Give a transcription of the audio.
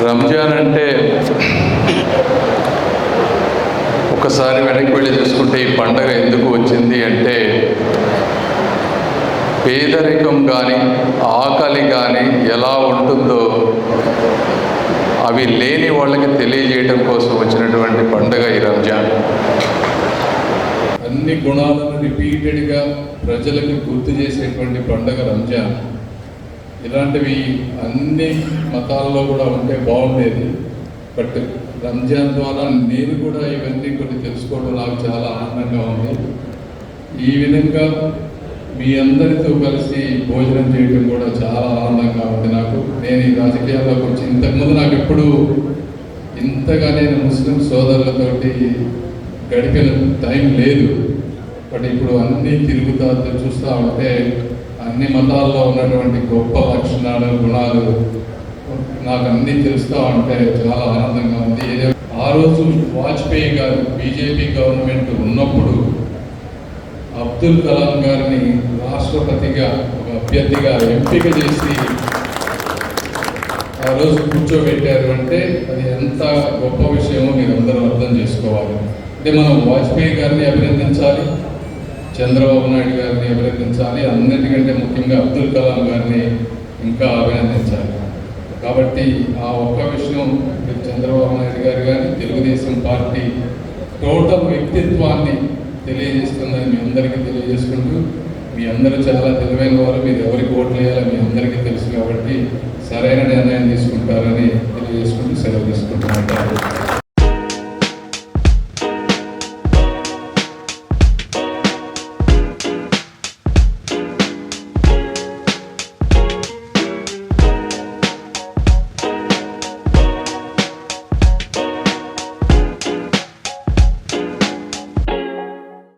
రంజాన్ అంటే ఒకసారి వెనక్కి వెళ్ళి చూసుకుంటే ఈ పండగ ఎందుకు వచ్చింది అంటే పేదరికం కానీ ఆకలి కానీ ఎలా ఉంటుందో అవి లేని వాళ్ళకి తెలియజేయడం కోసం వచ్చినటువంటి పండగ ఈ రంజాన్. అన్ని గుణాలను రిపీటెడ్గా ప్రజలకు గుర్తు చేసేటువంటి పండగ రంజాన్. ఇలాంటివి అన్ని మతాల్లో కూడా ఉంటే బాగుండేది. బట్ రంజాన్ ద్వారా నేను కూడా ఇవన్నీ కొన్ని తెలుసుకోవడం నాకు చాలా ఆనందంగా ఉంది. ఈ విధంగా మీ అందరితో కలిసి భోజనం చేయడం కూడా చాలా ఆనందంగా ఉంది నాకు. నేను ఈ రాజకీయాల్లోకి వచ్చి ఇంతకుముందు నాకు ఎప్పుడు ఇంతగా నేను ముస్లిం సోదరులతోటి గడిపిన టైం లేదు. బట్ ఇప్పుడు అన్నీ తిరుగుతా చూస్తూ ఉంటే అన్ని మతాల్లో ఉన్నటువంటి గొప్ప లక్షణాలు గుణాలు నాకు అన్నీ తెలుస్తూ ఉంటే చాలా ఆనందంగా ఉంది. ఏదో- ఆ రోజు వాజ్పేయి గారు బీజేపీ గవర్నమెంట్ ఉన్నప్పుడు అబ్దుల్ కలాం గారిని రాష్ట్రపతిగా ఒక అభ్యర్థిగా ఎంపిక చేసి ఆ రోజు కూర్చోబెట్టారు అంటే అది ఎంత గొప్ప విషయమో మీరు అందరూ అర్థం చేసుకోవాలి. అంటే మనం వాజ్పేయి గారిని అభినందించాలి చంద్రబాబు నాయుడు గారిని అభినందించాలి. అన్నిటికంటే ముఖ్యంగా అబ్దుల్ కలాం గారిని ఇంకా అభినందించాలి. కాబట్టి ఆ ఒక్క విషయం చంద్రబాబు నాయుడు గారు కానీ తెలుగుదేశం పార్టీ టోటల్ వ్యక్తిత్వాన్ని తెలియజేస్తుందని మీ అందరికీ తెలియజేసుకుంటూ మీ అందరూ చాలా తెలివైన వారు మీరు ఎవరికి ఓట్లు వేయాలో మీ అందరికీ తెలుసు కాబట్టి సరైన నిర్ణయం తీసుకుంటారని తెలియజేసుకుంటూ సెలవు తీసుకుంటున్నాను.